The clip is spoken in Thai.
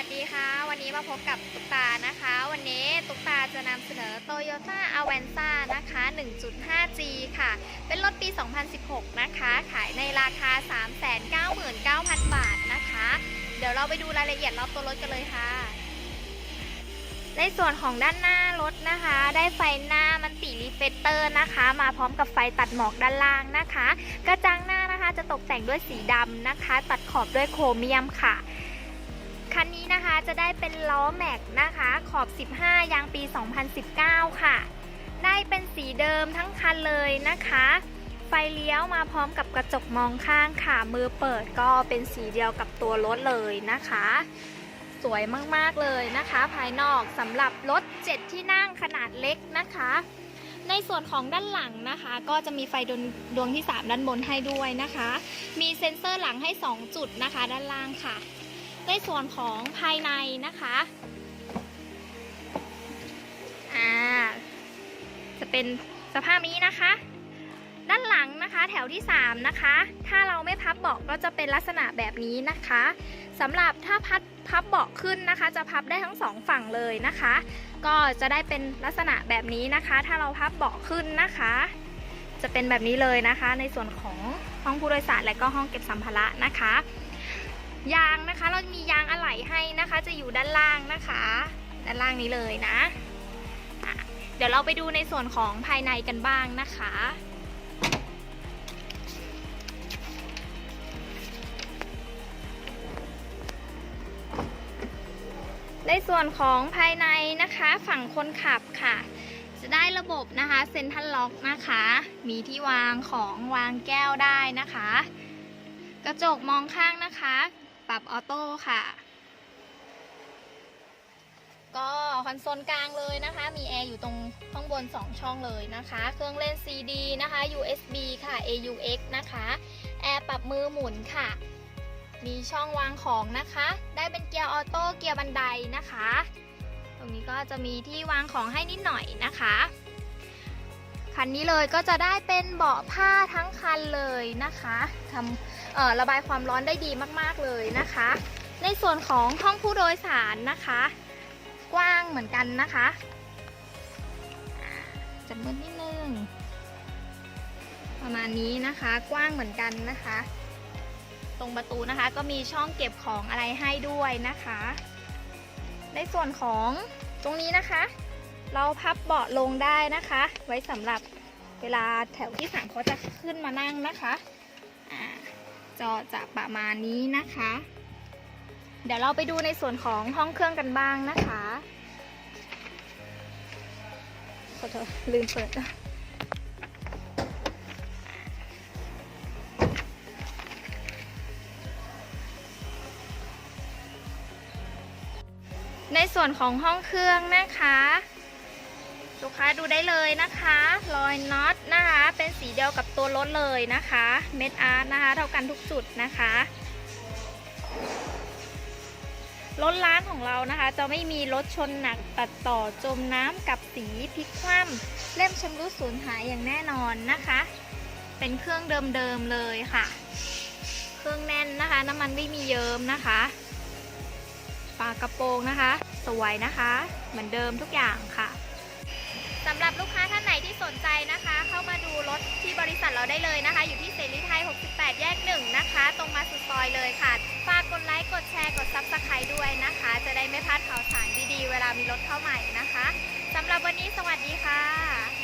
วัสดีค่ะ วันนี้มาพบกับตุ๊กตานะคะ วันนี้ตุ๊กตาจะนำเสนอ Toyota Avanza นะคะ 1.5G ค่ะ เป็นรถปี 2016 นะคะ ขายในราคา 399,000 บาทนะคะ เดี๋ยวเราไปดูรายละเอียดรอบตัวรถกันเลยค่ะ ในส่วนของด้านหน้ารถนะคะ ได้ไฟหน้ามันติรีเฟเตอร์นะคะ มาพร้อมกับไฟตัดหมอกด้านล่างนะคะ กระจังหน้านะคะจะตกแต่งด้วยสีดำนะคะ ตัดขอบด้วยโครเมียมค่ะ คันนี้นะคะจะได้เป็นล้อแม็กนะคะ ขอบ 15 ยางปี 2019 ค่ะ ได้เป็นสีเดิมทั้งคันเลยนะคะ ไฟเลี้ยวมาพร้อมกับกระจกมองข้างค่ะ มือเปิดก็เป็นสีเดียวกับตัวรถเลยนะคะ สวยมากๆเลยนะคะ ภายนอกสำหรับรถ 7 ที่นั่งขนาดเล็กนะคะ ในส่วนของด้านหลังนะคะ ก็จะมีไฟดวงดวงที่ 3 ด้านบนให้ด้วยนะคะ มีเซ็นเซอร์หลังให้ 2 จุดนะคะ ด้านล่างค่ะ ในส่วนของภายในนะคะอ่าจะเป็นสภาพนี้นะคะ ด้านหลังนะคะแถวที่ 3 นะคะ ถ้าเราไม่พับเบาะก็จะเป็นลักษณะแบบนี้นะคะสำหรับถ้าพับพับเบาะขึ้นนะคะ จะพับได้ทั้งสองฝั่งเลยนะคะ ก็จะได้เป็นลักษณะแบบนี้นะคะ ถ้าเราพับเบาะขึ้นนะคะ จะเป็นแบบนี้เลยนะคะ ในส่วนของห้องผู้โดยสารและก็ห้องเก็บสัมภาระนะคะ ยางนะคะ เรามียางอะไหล่ให้นะคะ จะอยู่ด้านล่างนะคะ ด้านล่างนี้เลยนะะเดี๋ยวเราไปดูในส่วนของภายในกันบ้างนะคะในส่วนของภายในนะคะฝั่งคนขับค่ะ จะได้ระบบนะคะเซ็นทรัลล็อกนะคะ มีที่วางของวางแก้วได้นะคะ กระจกมองข้างนะคะ ปรับออโต้ค่ะ ก็คอนโซลกลางเลยนะคะ มีแอร์อยู่ตรงข้างบน 2 ช่องเลยนะคะ เครื่องเล่น CD นะคะ USB ค่ะ AUX นะคะ แอร์ปรับมือหมุนค่ะ มีช่องวางของนะคะ ได้เป็นเกียร์ออโต้ เกียร์บันไดนะคะ ตรงนี้ก็จะมีที่วางของให้นิดหน่อยนะคะ คันนี้เลยก็จะได้เป็นเบาะผ้าทั้งคันเลยนะคะทำระบายความร้อนได้ดีมากๆเลยนะคะ ในส่วนของห้องผู้โดยสารนะคะ กว้างเหมือนกันนะคะจะมืดนิดนึงประมาณนี้นะคะกว้างเหมือนกันนะคะ ตรงประตูนะคะก็มีช่องเก็บของอะไรให้ด้วยนะคะ ในส่วนของตรงนี้นะคะ เราพับเบาะลงได้นะคะ ไว้สำหรับเวลาแถวที่สามเขาจะขึ้นมานั่งนะคะอจอจะประมาณนี้นะคะ เดี๋ยวเราไปดูในส่วนของห้องเครื่องกันบ้างนะคะขอโทษลืมเปิดในส่วนของห้องเครื่องนะคะ ลูกค้าดูได้เลยนะคะรอยน็อตนะคะ เป็นสีเดียวกับตัวรถเลยนะคะ เม็ดอาร์ตนะคะ เท่ากันทุกจุดนะคะรถล้างของเรานะคะ จะไม่มีรถชนหนักตัดต่อจมน้ำกับสีพลิกคว่ำเล่มชำรุดสูญหายอย่างแน่นอนนะคะ เป็นเครื่องเดิมๆเลยค่ะ เครื่องแน่นนะคะ น้ำมันไม่มีเยิ้มนะคะฝากระโปรงนะคะ สวยนะคะ เหมือนเดิมทุกอย่างค่ะ สำหรับลูกค้าท่านไหนที่สนใจนะคะ เข้ามาดูรถที่บริษัทเราได้เลยนะคะ อยู่ที่เสรีไทย 68 แยกหนึ่งนะคะ ตรงมาสุดซอยเลยค่ะ ฝากกดไลค์ กดแชร์ กดซับสไครต์ด้วยนะคะ จะได้ไม่พลาดข่าวสารดีๆ เวลามีรถเข้าใหม่นะคะสำหรับวันนี้สวัสดีค่ะ